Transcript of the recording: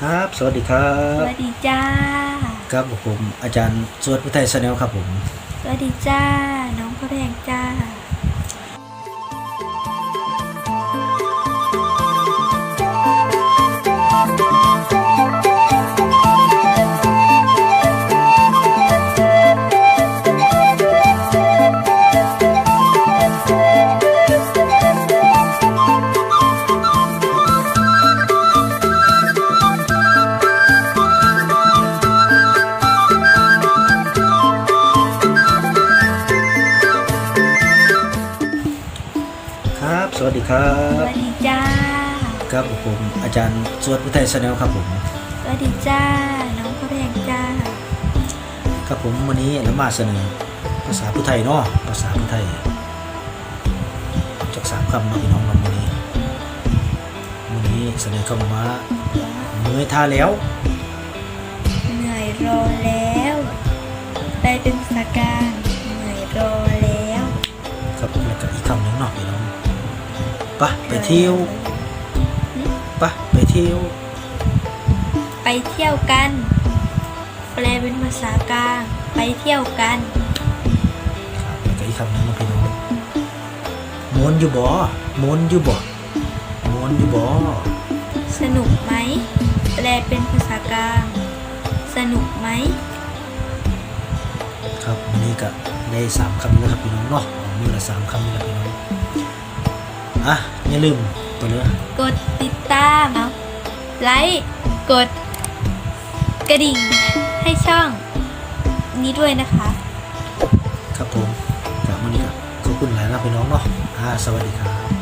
ครับ สวัสดีครัสบวัสดีจ้า ครับผมอาจารย์สวดพุทธไทยสแนลครับผม สวัสดีจ้า น้องพระแพงจ้า วัสดีครัสบวัสดีจ้า ครับผมอาจารย์สวดพุทธไทยสแนลครับผม สวัสดีจ้า น้องพระแพงจ้า ครับผมวันนี้เรามาเสนอภาษาพุทธไทยเนาะ ภาษาพุทธไทย จากสามคำเนาะพี่น้องเราวันนี้ วันนี้เสนอคำว่าเมื่อยท่าแล้ว เหนื่อยรอแล้ว ปะไปเที่ยวไปะไปเที่ยว ไปเที่ยวกัน แปลเป็นภาษากลาง ไปเที่ยวกันครับแล้วก็อีกคำหนึ่งเนาะพี่น้องมวนอยู่บ่มวนอยู่บ่มวนอยู่บ่สนุกไหม แปลเป็นภาษากลาง สนุกไหม ครับวันนี้ก็ได้สามคำแล้วครับพี่น้องเนาะเอามือละสามคำนี่แหละพี่น้อง อะอย่าลืมตัวเรือกดติดตามเอาไลค์กด กระดิ่งให้ช่อง นี้ด้วยนะคะ ครับผมกับวันนี้ก็ขอบคุณหลายนะพี่น้องเนาะอ่าสวัสดีครับ